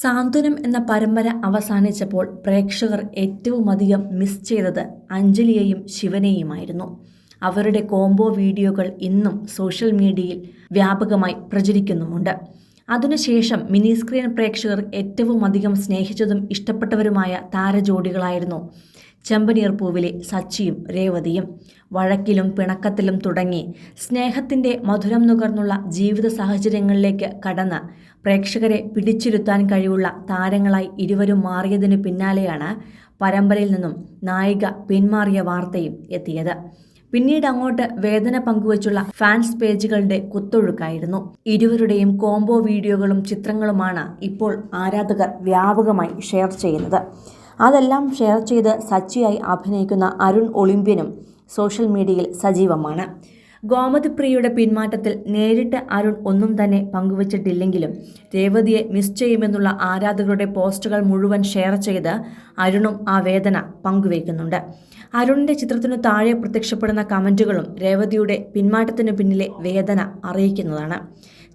സാന്ത്വനം എന്ന പരമ്പര അവസാനിച്ചപ്പോൾ പ്രേക്ഷകർ ഏറ്റവുമധികം മിസ് ചെയ്തത് അഞ്ജലിയെയും ശിവനെയുമായിരുന്നു. അവരുടെ കോംബോ വീഡിയോകൾ ഇന്നും സോഷ്യൽ മീഡിയയിൽ വ്യാപകമായി പ്രചരിക്കുന്നുമുണ്ട്. അതിനുശേഷം മിനി സ്ക്രീൻ പ്രേക്ഷകർ ഏറ്റവും അധികം സ്നേഹിച്ചതും ഇഷ്ടപ്പെട്ടവരുമായ താരജോഡികളായിരുന്നു. ചെമ്പനീർ പൂവിലെ സച്ചിയും രേവതിയും വഴക്കിലും പിണക്കത്തിലും തുടങ്ങി സ്നേഹത്തിന്റെ മധുരം നുകർന്നുള്ള ജീവിത സാഹചര്യങ്ങളിലേക്ക് കടന്ന് പ്രേക്ഷകരെ പിടിച്ചിരുത്താൻ കഴിവുള്ള താരങ്ങളായി ഇരുവരും മാറിയതിനു പിന്നാലെയാണ് പരമ്പരയിൽ നിന്നും നായിക പിന്മാറിയ വാർത്തയും എത്തിയത്. പിന്നീട് അങ്ങോട്ട് വേദന പങ്കുവച്ചുള്ള ഫാൻസ് പേജുകളുടെ കുത്തൊഴുക്കായിരുന്നു. ഇരുവരുടെയും കോംബോ വീഡിയോകളും ചിത്രങ്ങളുമാണ് ഇപ്പോൾ ആരാധകർ വ്യാപകമായി ഷെയർ ചെയ്യുന്നത്. അതെല്ലാം ഷെയർ ചെയ്ത് സച്ചിയായി അഭിനയിക്കുന്ന അരുൺ ഒളിമ്പ്യനും സോഷ്യൽ മീഡിയയിൽ സജീവമാണ്. ഗോമതിപ്രിയയുടെ പിന്മാറ്റത്തിൽ നേരിട്ട് അരുൺ ഒന്നും തന്നെ പങ്കുവച്ചിട്ടില്ലെങ്കിലും രേവതിയെ മിസ് ചെയ്യുമെന്നുള്ള ആരാധകരുടെ പോസ്റ്റുകൾ മുഴുവൻ ഷെയർ ചെയ്ത് അരുണും ആ വേദന പങ്കുവയ്ക്കുന്നുണ്ട്. അരുണിന്റെ ചിത്രത്തിനു താഴെ പ്രത്യക്ഷപ്പെടുന്ന കമന്റുകളും രേവതിയുടെ പിന്മാറ്റത്തിനു പിന്നിലെ വേദന അറിയിക്കുന്നതാണ്.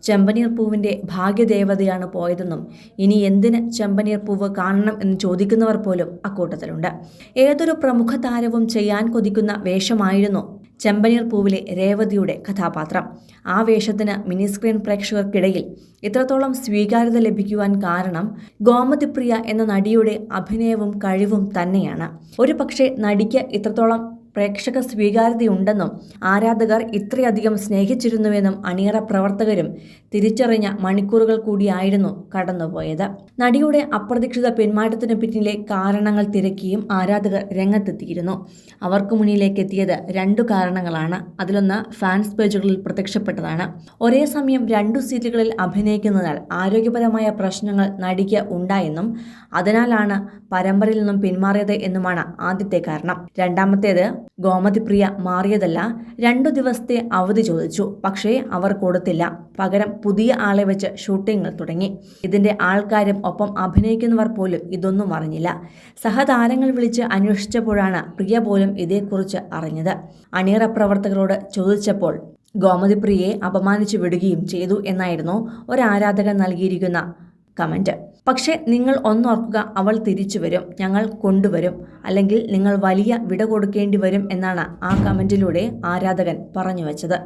ചെമ്പനീർ പൂവിന്റെ ഭാഗ്യദേവതയാണ് പോയതെന്നും ഇനി എന്തിന് ചെമ്പനീർ പൂവ് കാണണം എന്ന് ചോദിക്കുന്നവർ പോലും അക്കൂട്ടത്തിലുണ്ട്. ഏതൊരു പ്രമുഖ താരവും ചെയ്യാൻ കൊതിക്കുന്ന വേഷമായിരുന്നു ചെമ്പനീർ പൂവിലെ രേവതിയുടെ കഥാപാത്രം. ആ വേഷത്തിന് മിനി സ്ക്രീൻ പ്രേക്ഷകർക്കിടയിൽ ഇത്രത്തോളം സ്വീകാര്യത ലഭിക്കുവാൻ കാരണം ഗോമതിപ്രിയ എന്ന നടിയുടെ അഭിനയവും കഴിവും തന്നെയാണ്. ഒരു പക്ഷേ നടിക്ക് ഇത്രത്തോളം പ്രേക്ഷക സ്വീകാര്യതയുണ്ടെന്നും ആരാധകർ ഇത്രയധികം സ്നേഹിച്ചിരുന്നുവെന്നും അണിയറ പ്രവർത്തകരും തിരിച്ചറിഞ്ഞ മണിക്കൂറുകൾ കൂടിയായിരുന്നു കടന്നുപോയത്. നടിയുടെ അപ്രതീക്ഷിത പെരുമാറ്റത്തിന് പിന്നിലെ കാരണങ്ങൾ തിരക്കിയും ആരാധകർ രംഗത്തെത്തിയിരുന്നു. അവർക്ക് മുന്നിലേക്ക് എത്തിയത് രണ്ടു കാരണങ്ങളാണ്. അതിലൊന്ന് ഫാൻസ് പേജുകളിൽ പ്രത്യക്ഷപ്പെട്ടതാണ്. ഒരേ സമയം രണ്ടു സീറ്റുകളിൽ അഭിനയിക്കുന്നതിനാൽ ആരോഗ്യപരമായ പ്രശ്നങ്ങൾ നടിക്ക് ഉണ്ടായെന്നും അതിനാലാണ് പരമ്പരയിൽ നിന്നും പിന്മാറിയത് എന്നുമാണ് ആദ്യത്തെ കാരണം. രണ്ടാമത്തേത് ഗോമതിപ്രിയ മാറിയതല്ല രണ്ടു ദിവസത്തെ അവധി ചോദിച്ചു. പക്ഷേ അവർ കൊടുത്തില്ല. പകരം പുതിയ ആളെ വെച്ച് ഷൂട്ടിംഗ് തുടങ്ങി. ഇതിന്റെ ആൾക്കാരും ഒപ്പം അഭിനയിക്കുന്നവർ പോലും ഇതൊന്നും അറിഞ്ഞില്ല. സഹതാരങ്ങൾ വിളിച്ച് അന്വേഷിച്ചപ്പോഴാണ് പ്രിയ പോലും ഇതേക്കുറിച്ച് അറിഞ്ഞത്. അണിയറ പ്രവർത്തകരോട് ചോദിച്ചപ്പോൾ ഗോമതിപ്രിയയെ അപമാനിച്ചു വിടുകയും ചെയ്തു എന്നായിരുന്നു ഒരാരാധകൻ നൽകിയിരിക്കുന്ന കമന്റ് പക്ഷേ നിങ്ങൾ ഒന്നോർക്കുക അവൾ തിരിച്ചു വരും ഞങ്ങൾ കൊണ്ടുവരും അല്ലെങ്കിൽ നിങ്ങൾ വലിയ വിട കൊടുക്കേണ്ടി വരും എന്നാണ് ആ കമന്റിലൂടെ ആരാധകൻ പറഞ്ഞു വച്ചത്.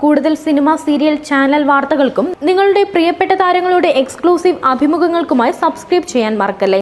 കൂടുതൽ സിനിമ സീരിയൽ ചാനൽ വാർത്തകൾക്കും നിങ്ങളുടെ പ്രിയപ്പെട്ട താരങ്ങളുടെ എക്സ്ക്ലൂസീവ് അഭിമുഖങ്ങൾക്കുമായി സബ്സ്ക്രൈബ് ചെയ്യാൻ മറക്കല്ലേ?